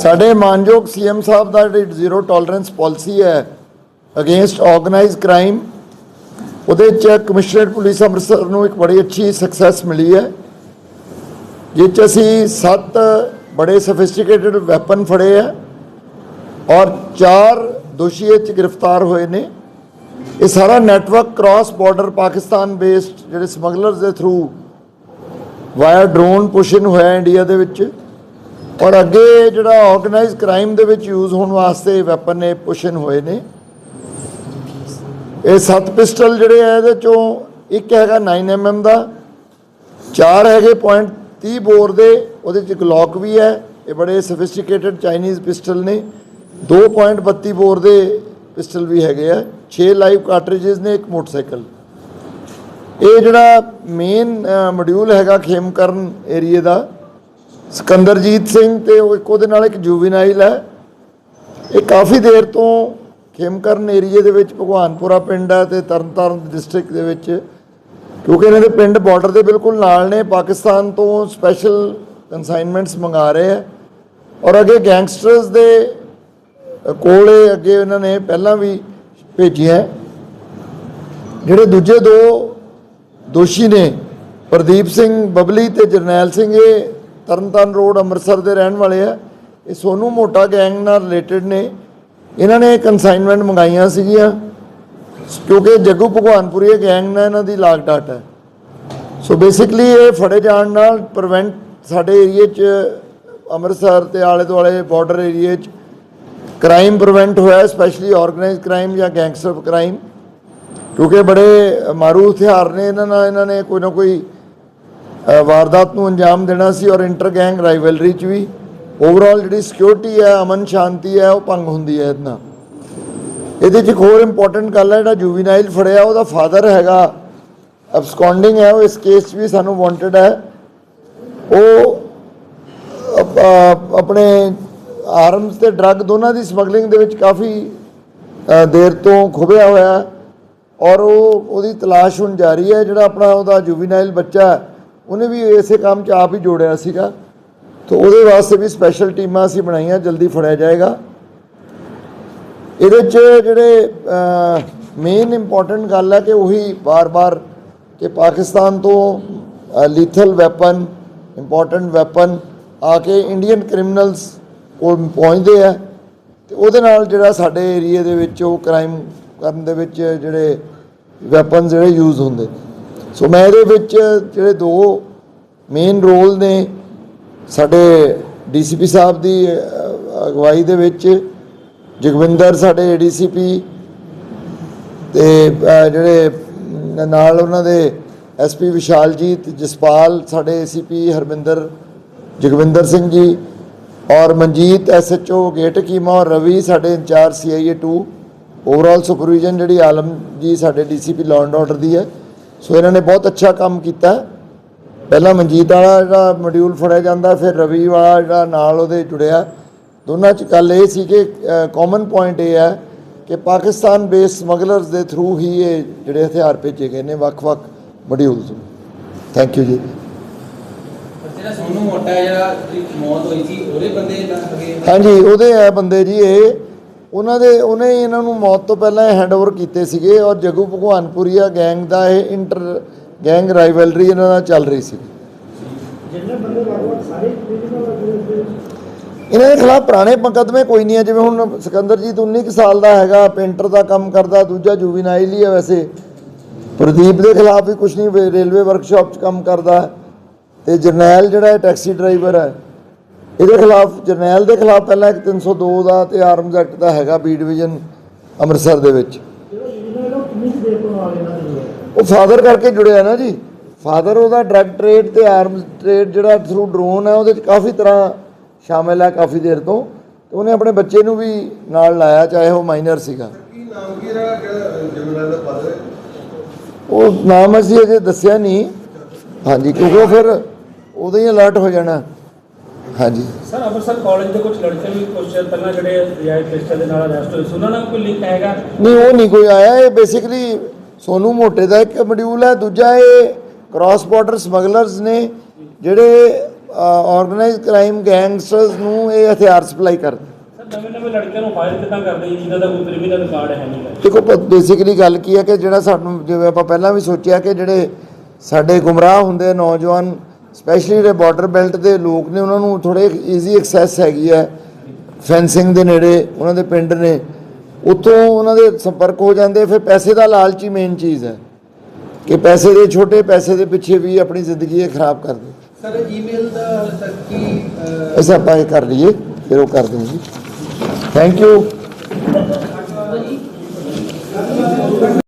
ਸਾਡੇ ਮਾਨਯੋਗ ਸੀਐਮ ਸਾਹਿਬ ਦਾ ਜਿਹੜੀ ਜ਼ੀਰੋ ਟੋਲਰੈਂਸ ਪਾਲਿਸੀ ਹੈ ਅਗੇਂਸਟ ਆਰਗੇਨਾਈਜ਼ਡ ਕ੍ਰਾਈਮ, ਉਹਦੇ ਚ ਕਮਿਸ਼ਨਰੇਟ ਪੁਲਿਸ ਅੰਮ੍ਰਿਤਸਰ ਨੂੰ ਇੱਕ ਬੜੀ ਅੱਛੀ ਸਕਸੈਸ ਮਿਲੀ ਹੈ, ਜਿਸ 'ਚ ਅਸੀਂ ਸੱਤ ਬੜੇ ਸਫਿਸਟੀਕੇਟਡ ਵੈਪਨ ਫੜੇ ਆ ਔਰ ਚਾਰ ਦੋਸ਼ੀ ਇਹ 'ਚ ਗ੍ਰਿਫਤਾਰ ਹੋਏ ਨੇ। ਇਹ ਸਾਰਾ network cross border Pakistan based ਜਿਹੜੇ ਸਮਗਲਰਸ ਦੇ ਥਰੂ ਵਾਇਆ ਡਰੋਨ ਪੁਸ਼ਨ ਹੋਇਆ ਇੰਡੀਆ ਦੇ ਵਿੱਚ। ਔਰ ਅੱਗੇ ਜਿਹੜਾ ਆਰਗੇਨਾਈਜ਼ ਕ੍ਰਾਈਮ ਦੇ ਵਿੱਚ ਯੂਜ਼ ਹੋਣ ਵਾਸਤੇ ਵੈਪਨ ਨੇ ਪੁਸ਼ਨ ਹੋਏ ਨੇ। ਇਹ ਸੱਤ ਪਿਸਟਲ ਜਿਹੜੇ ਆ, ਇਹਦੇ ਚੋਂ ਇੱਕ ਹੈਗਾ 9mm ਦਾ, ਚਾਰ ਹੈਗੇ ਪੁਆਇੰਟ 30 ਬੋਰ ਦੇ, ਉਹਦੇ ਚ ਗਲੌਕ ਵੀ ਹੈ। ਇਹ ਬੜੇ ਸਫਿਸਟੀਕੇਟਡ ਚਾਈਨੀਜ਼ ਪਿਸਟਲ ਨੇ। 2.32 ਬੋਰ ਦੇ ਪਿਸਟਲ ਵੀ ਹੈਗੇ ਆ। 6 ਲਾਈਵ ਕਾਰਟ੍ਰਿਜਸ ਨੇ, ਇੱਕ ਮੋਟਰਸਾਈਕਲ। ਇਹ ਜਿਹੜਾ ਮੇਨ ਮੋਡਿਊਲ ਹੈਗਾ ਖੇਮਕਰਨ ਏਰੀਏ ਦਾ ਸਿਕੰਦਰਜੀਤ ਸਿੰਘ ਤੇ ਉਹ ਇੱਕ ਉਹਦੇ ਨਾਲ ਇੱਕ ਜੁਵੀਨਾਈਲ ਹੈ। ਇਹ ਕਾਫੀ ਦੇਰ ਤੋਂ ਖੇਮਕਰਨ ਏਰੀਏ ਦੇ ਵਿੱਚ ਭਗਵਾਨਪੁਰਾ ਪਿੰਡ ਹੈ ਤੇ ਤਰਨਤਾਰਨ ਡਿਸਟ੍ਰਿਕਟ ਦੇ ਵਿੱਚ। ਕਿਉਂਕਿ ਇਹਨਾਂ ਦੇ ਪਿੰਡ ਬਾਰਡਰ ਦੇ ਬਿਲਕੁਲ ਨਾਲ ਨੇ, ਪਾਕਿਸਤਾਨ ਤੋਂ ਸਪੈਸ਼ਲ ਕਨਸਾਈਨਮੈਂਟਸ ਮੰਗਾ ਰਹੇ ਆ ਔਰ ਅੱਗੇ ਗੈਂਗਸਟਰਸ ਦੇ ਕੋਲੇ ਅੱਗੇ ਇਹਨਾਂ ਨੇ ਪਹਿਲਾਂ ਵੀ ਭੇਜੀਆਂ ਜਿਹੜੇ ਦੂਜੇ ਦੋ ਦੋਸ਼ੀ ਨੇ, ਪ੍ਰਦੀਪ ਸਿੰਘ ਬਬਲੀ ਤੇ ਜਰਨੈਲ ਸਿੰਘ, ਇਹ ਤਰਨਤਾਰਨ ਰੋਡ ਅੰਮ੍ਰਿਤਸਰ ਦੇ ਰਹਿਣ ਵਾਲੇ ਆ। ਇਹ ਸੋਨੂ ਮੋਟਾ ਗੈਂਗ ਨਾਲ ਰਿਲੇਟਡ ਨੇ। ਇਹਨਾਂ ਨੇ ਕਨਸਾਈਨਮੈਂਟ ਮੰਗਾਈਆਂ ਸੀਗੀਆਂ। ਕਿਉਂਕਿ ਜੱਗੂ ਭਗਵਾਨਪੁਰੀ ਗੈਂਗ ਨਾਲ ਇਹਨਾਂ ਦੀ ਲਾਗ ਡਾਟ ਹੈ। ਸੋ ਬੇਸਿਕਲੀ ਇਹ ਫੜੇ ਜਾਣ ਨਾਲ ਪ੍ਰੀਵੈਂਟ ਸਾਡੇ ਏਰੀਏ 'ਚ ਅੰਮ੍ਰਿਤਸਰ ਤੇ ਆਲੇ ਦੁਆਲੇ ਬਾਰਡਰ ਏਰੀਏ 'ਚ ਕ੍ਰਾਈਮ ਪ੍ਰੀਵੈਂਟ ਹੋਇਆ ਸਪੈਸ਼ਲੀ ਆਰਗੇਨਾਈਜ਼ਡ ਕ੍ਰਾਈਮ ਜਾਂ ਗੈਂਗਸਟਰ ਕ੍ਰਾਈਮ ਕਿਉਂਕਿ ਬੜੇ ਮਾਰੂ ਹਥਿਆਰ ਨੇ ਇਹਨਾਂ ਨਾਲ, ਇਹਨਾਂ ਨੇ ਕੋਈ ਨਾ ਕੋਈ ਵਾਰਦਾਤ ਨੂੰ ਅੰਜਾਮ ਦੇਣਾ ਸੀ ਔਰ ਇੰਟਰ ਗੈਂਗ ਰਾਈਵਲਰੀ 'ਚ ਵੀ। ਓਵਰਆਲ ਜਿਹੜੀ ਸਿਕਿਉਰਿਟੀ ਹੈ, ਅਮਨ ਸ਼ਾਂਤੀ ਹੈ, ਉਹ ਭੰਗ ਹੁੰਦੀ ਹੈ ਇਹਦੇ ਇਹਦੇ 'ਚ ਇੱਕ ਹੋਰ ਇੰਪੋਰਟੈਂਟ ਗੱਲ ਹੈ, ਜਿਹੜਾ ਜੁਵੀਨਾਈਲ ਫੜਿਆ, ਉਹਦਾ ਫਾਦਰ ਹੈਗਾ। ਅਬਸਕੌਂਡਿੰਗ ਹੈ, ਉਹ ਇਸ ਕੇਸ 'ਚ ਵੀ ਸਾਨੂੰ ਵਾਂਟਡ ਹੈ। ਉਹ ਆਪਣੇ ਆਰਮਸ ਤੇ ਡਰੱਗ ਦੋਨਾਂ ਦੀ ਸਮਗਲਿੰਗ ਦੇ ਵਿੱਚ ਕਾਫੀ ਦੇਰ ਤੋਂ ਖੁਬਿਆ ਹੋਇਆ ਔਰ ਉਹ, ਉਹਦੀ ਤਲਾਸ਼ ਹੁਣ ਜਾਰੀ ਹੈ, ਜਿਹੜਾ ਆਪਣਾ ਉਹਦਾ ਜੁਵੀਨਾਈਲ ਬੱਚਾ ਉਹਨੇ ਵੀ ਇਸੇ ਕੰਮ 'ਚ ਆਪ ਹੀ ਜੋੜਿਆ ਸੀਗਾ। ਤਾਂ ਉਹਦੇ ਵਾਸਤੇ ਵੀ ਸਪੈਸ਼ਲ ਟੀਮਾਂ ਅਸੀਂ ਬਣਾਈਆਂ, ਜਲਦੀ ਫੜਿਆ ਜਾਏਗਾ। ਇਹਦੇ 'ਚ ਜਿਹੜੇ ਮੇਨ ਇੰਪੋਰਟੈਂਟ ਗੱਲ ਹੈ ਕਿ ਉਹੀ ਬਾਰ-ਬਾਰ ਕਿ ਪਾਕਿਸਤਾਨ ਤੋਂ ਲੀਥਲ ਵੈਪਨ ਇੰਪੋਰਟੈਂਟ ਵੈਪਨ ਆ ਕੇ ਇੰਡੀਅਨ ਕ੍ਰਿਮੀਨਲਸ ਕੋਲ ਪਹੁੰਚਦੇ ਆ। ਤੇ ਉਹਦੇ ਨਾਲ ਜਿਹੜਾ ਸਾਡੇ ਏਰੀਆ ਦੇ ਵਿੱਚ ਉਹ ਕ੍ਰਾਈਮ ਕਰਨ ਦੇ ਵਿੱਚ ਜਿਹੜੇ ਵੈਪਨ ਜਿਹੜੇ ਯੂਜ਼ ਹੁੰਦੇ। ਨੇ ਸੋ ਮੈਂ ਇਹਦੇ ਵਿੱਚ ਜਿਹੜੇ ਦੋ ਮੇਨ ਰੋਲ ਨੇ ਸਾਡੇ ਡੀਸੀਪੀ ਸਾਹਿਬ ਦੀ ਅਗਵਾਈ ਦੇ ਵਿੱਚ ਜਗਵਿੰਦਰ ਸਾਡੇ ਏਡੀਸੀਪੀ ਤੇ ਅ, ਜਿਹੜੇ ਨਾਲ ਉਹਨਾਂ ਦੇ ਐਸਪੀ ਵਿਸ਼ਾਲਜੀਤ ਜਸਪਾਲ ਸਾਡੇ ਏਸੀਪੀ ਹਰਮਿੰਦਰ ਜਗਵਿੰਦਰ ਸਿੰਘ ਜੀ ਔਰ ਮਨਜੀਤ ਐਸਐਚਓ ਗੇਟ ਕੀਮਾ ਔਰ ਰਵੀ ਸਾਡੇ ਇੰਚਾਰਜ ਸੀਆਈਏ 2 ਓਵਰਆਲ ਸੁਪਰਵੀਜ਼ਨ ਜਿਹੜੀ ਆਲਮ ਜੀ ਸਾਡੇ ਡੀਸੀਪੀ ਲਾਅ ਐਂਡ ਆਰਡਰ ਦੀ ਹੈ। ਸੋ ਇਹਨਾਂ ਨੇ ਬਹੁਤ ਅੱਛਾ ਕੰਮ ਕੀਤਾ। ਪਹਿਲਾਂ ਮਨਜੀਤ ਵਾਲਾ ਜਿਹੜਾ ਮੋਡਿਊਲ ਫੜਿਆ ਜਾਂਦਾ ਫਿਰ ਰਵੀ ਵਾਲਾ ਜਿਹੜਾ ਨਾਲ ਉਹਦੇ ਜੁੜਿਆ। ਦੋਨਾਂ ਚ ਗੱਲ ਇਹ ਸੀ ਕਿ ਕਾਮਨ ਪੁਆਇੰਟ ਇਹ ਹੈ ਕਿ ਪਾਕਿਸਤਾਨ ਬੇਸ ਸਮਗਲਰਸ ਦੇ ਥਰੂ ਹੀ ਇਹ ਜਿਹੜੇ ਹਥਿਆਰ ਭੇਜੇ ਗਏ ਨੇ ਵੱਖ-ਵੱਖ ਮੋਡਿਊਲਸ ਥੈਂਕ ਯੂ ਜੀ। ਜਿਹੜਾ ਸੋਨੂ ਮੋਟਾ ਜਿਹੜਾ ਮੌਤ ਹੋਈ ਸੀ ਉਹਦੇ ਬੰਦੇ ਹਾਂਜੀ ਉਹਦੇ ਆ ਬੰਦੇ ਜੀ ਇਹ ਉਹਨਾਂ ਦੇ ਉਹਨੇ ਹੀ ਇਹਨਾਂ ਨੂੰ ਮੌਤ ਤੋਂ ਪਹਿਲਾਂ ਹੈਂਡਓਵਰ ਕੀਤੇ ਸੀਗੇ ਔਰ ਜਗੂ ਭਗਵਾਨਪੁਰੀਆ ਗੈਂਗ ਦਾ ਇਹ ਇੰਟਰ ਗੈਂਗ ਰਾਈਵਲਰੀ ਇਹਨਾਂ ਨਾਲ ਚੱਲ ਰਹੀ ਸੀ। ਇਹਨਾਂ ਦੇ ਖਿਲਾਫ ਪੁਰਾਣੇ ਮੁਕੱਦਮੇ ਕੋਈ ਨਹੀਂ ਹੈ ਜਿਵੇਂ ਹੁਣ ਸਿਕੰਦਰਜੀਤ 19 ਕੁ ਸਾਲ ਦਾ ਹੈਗਾ ਪੇਂਟਰ ਦਾ ਕੰਮ ਕਰਦਾ ਦੂਜਾ ਜੁਵੀਨਾਈਲ ਹੀ ਹੈ ਵੈਸੇ। ਪ੍ਰਦੀਪ ਦੇ ਖਿਲਾਫ ਵੀ ਕੁਝ ਨਹੀਂ ਰੇਲਵੇ ਵਰਕਸ਼ਾਪ 'ਚ ਕੰਮ ਕਰਦਾ। ਤੇ ਜਰਨੈਲ ਜਿਹੜਾ ਟੈਕਸੀ ਡਰਾਈਵਰ ਹੈ ਇਹਦੇ ਖਿਲਾਫ ਜਰਨੈਲ ਦੇ ਖਿਲਾਫ ਪਹਿਲਾਂ ਇੱਕ 302 ਦਾ ਤੇ ਆਰਮਜ਼ ਐਕਟ ਦਾ ਹੈਗਾ ਬੀ ਡਿਵੀਜ਼ਨ ਅੰਮ੍ਰਿਤਸਰ ਦੇ ਵਿੱਚ। ਉਹ ਫਾਦਰ ਕਰਕੇ ਜੁੜਿਆ ਨਾ ਜੀ। ਫਾਦਰ ਉਹਦਾ ਡਰੱਗ ਟ੍ਰੇਡ ਤੇ ਆਰਮਸ ਟ੍ਰੇਡ ਜਿਹੜਾ ਥਰੂ ਡਰੋਨ ਹੈ ਉਹਦੇ ਚ ਕਾਫੀ ਤਰ੍ਹਾਂ ਸ਼ਾਮਿਲ ਹੈ ਕਾਫੀ ਦੇਰ ਤੋਂ। ਤੇ ਉਹਨੇ ਆਪਣੇ ਬੱਚੇ ਨੂੰ ਵੀ ਨਾਲ ਲਾਇਆ ਚਾਹੇ ਉਹ ਮਾਈਨਰ ਸੀਗਾ। ਕੀ ਨਾਮ ਕੀ ਰਿਹਾ ਜਿਹੜਾ ਜਨਰਲ ਦਾ ਪਦ ਹੈ? ਉਹ ਨਾਮ ਅਸੀਂ ਅਜੇ ਦੱਸਿਆ ਨਹੀਂ। ਹਾਂਜੀ ਕਿਉਂਕਿ ਉਹ ਫਿਰ ਉਦੋਂ ਹੀ ਅਲਰਟ ਹੋ ਜਾਣਾ। ਹਾਂਜੀ। ਸਰ ਅੰਮ੍ਰਿਤਸਰ ਕਾਲਜ ਦੇ ਕੁਝ ਲੜਕੇ ਵੀ ਕੁਝ ਚਿਰ ਪਹਿਲਾਂ ਜਿਹੜੇ ਰਿਆਇਤ ਪਿਸਟਲ ਦੇ ਨਾਲ ਅਰੈਸਟ ਹੋਏ ਸੀ ਉਹਨਾਂ ਨਾਲ ਕੋਈ ਲਿੰਕ ਹੈਗਾ? ਨਹੀਂ ਉਹ ਨਹੀਂ ਕੋਈ ਆਇਆ। ਇਹ ਬੇਸਿਕਲੀ ਸੋਨੂ ਮੋਟੇ ਦਾ ਇੱਕ ਮੋਡਿਊਲ ਹੈ ਦੂਜਾ ਇਹ ਕ੍ਰਾਸ ਬਾਰਡਰ ਸਮਗਲਰਸ ਨੇ ਜਿਹੜੇ ਆਰਗੇਨਾਈਜ਼ਡ ਕ੍ਰਾਈਮ ਗੈਂਗਸਟਰਸ ਨੂੰ ਇਹ ਹਥਿਆਰ ਸਪਲਾਈ ਕਰਦੇ। ਸਰ ਨਵੇਂ ਨਵੇਂ ਲੜਕਿਆਂ ਨੂੰ ਫਾਇਰ ਕਿੱਦਾਂ ਕਰਦੇ ਜੀ? ਜਿਨ੍ਹਾਂ ਦਾ ਕੋਈ ਕ੍ਰਿਮੀਨਲ ਰਿਕਾਰਡ ਹੈ ਨਹੀਂ। ਦੇਖੋ ਬੇਸਿਕਲੀ ਗੱਲ ਕੀ ਹੈ ਕਿ ਜਿਹੜਾ ਸਾਨੂੰ ਜਿਵੇਂ ਆਪਾਂ ਪਹਿਲਾਂ ਵੀ ਸੋਚਿਆ ਕਿ ਜਿਹੜੇ ਸਾਡੇ ਗੁੰਮਰਾਹ ਹੁੰਦੇ ਨੌਜਵਾਨ ਸਪੈਸ਼ਲੀ ਜਿਹੜੇ ਬਾਰਡਰ ਬੈਲਟ ਦੇ ਲੋਕ ਨੇ ਉਹਨਾਂ ਨੂੰ ਥੋੜੇ ਈਜ਼ੀ ਐਕਸੈਸ ਹੈਗੀ ਹੈ। ਫੈਂਸਿੰਗ ਦੇ ਨੇੜੇ ਉਹਨਾਂ ਦੇ ਪਿੰਡ ਨੇ। ਉੱਥੋਂ ਉਹਨਾਂ ਦੇ ਸੰਪਰਕ ਹੋ ਜਾਂਦੇ ਫਿਰ ਪੈਸੇ ਦਾ ਲਾਲਚ ਹੀ ਮੇਨ ਚੀਜ਼ ਹੈ। ਕਿ ਪੈਸੇ ਦੇ ਛੋਟੇ ਪੈਸੇ ਦੇ ਪਿੱਛੇ ਵੀ ਆਪਣੀ ਜ਼ਿੰਦਗੀ ਖਰਾਬ ਕਰਦੇ ਸਰ ਈਮੇਲ ਦਾ ਹਾਲੇ ਤੱਕ ਕੀ ਆਪਾਂ ਇਹ ਕਰ ਲਈਏ ਫਿਰ ਉਹ ਕਰ ਦੇਣਗੇ ਥੈਂਕ ਯੂ